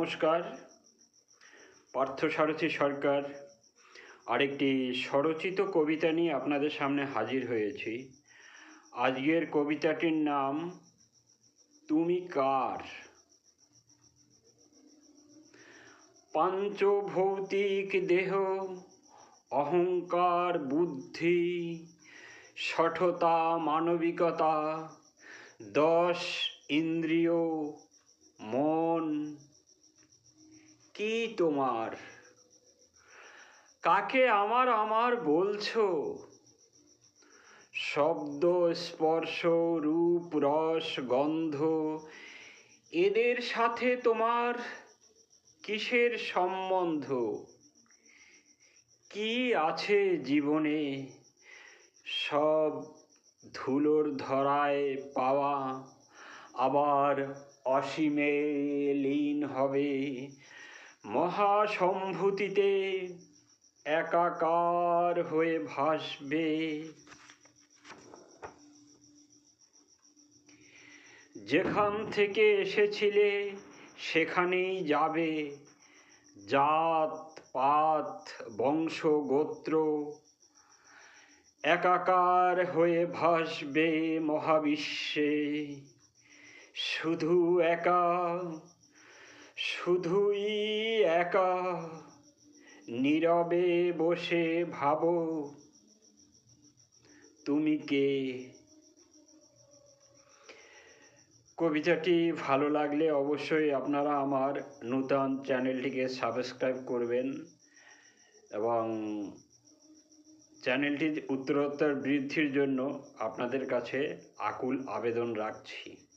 নমস্কার। পার্থসারথী সরকার আরেকটি স্বরচিত কবিতা নিয়ে আপনাদের সামনে হাজির হয়েছি। আজকের কবিতাটির নাম, তুমি কার? পাঞ্চভৌতিক দেহ, অহংকার বুদ্ধি, সঠতা মানবিকতা, দশ ইন্দ্রিয়, মন কি তোমার? কাকে আমার আমার বলছো? শব্দ, স্পর্শ, রূপ, রস, গন্ধ, এদের সাথে তোমার কিসের সম্বন্ধ? কি আছে জীবনে? সব ধুলোর ধরায় পাওয়া আবার অসীমে লীন হবে। মহাসম্ভূতিতে একাকার হয়ে ভাসবে। যেখান থেকে এসেছিলে, সেখানেই যাবে। জাত, পাত, বংশ, গোত্র একাকার হয়ে ভাসবে মহাবিশ্বে। শুধু একা শুধুই একা নীরবে বসে ভাবো। তুমি কে? কবিতাটি ভালো লাগলে অবশ্যই আপনারা আমার নূতন চ্যানেলটিকে সাবস্ক্রাইব করবেন এবং চ্যানেলটির উত্তরোত্তর বৃদ্ধির জন্য আপনাদের কাছে আকুল আবেদন রাখছি।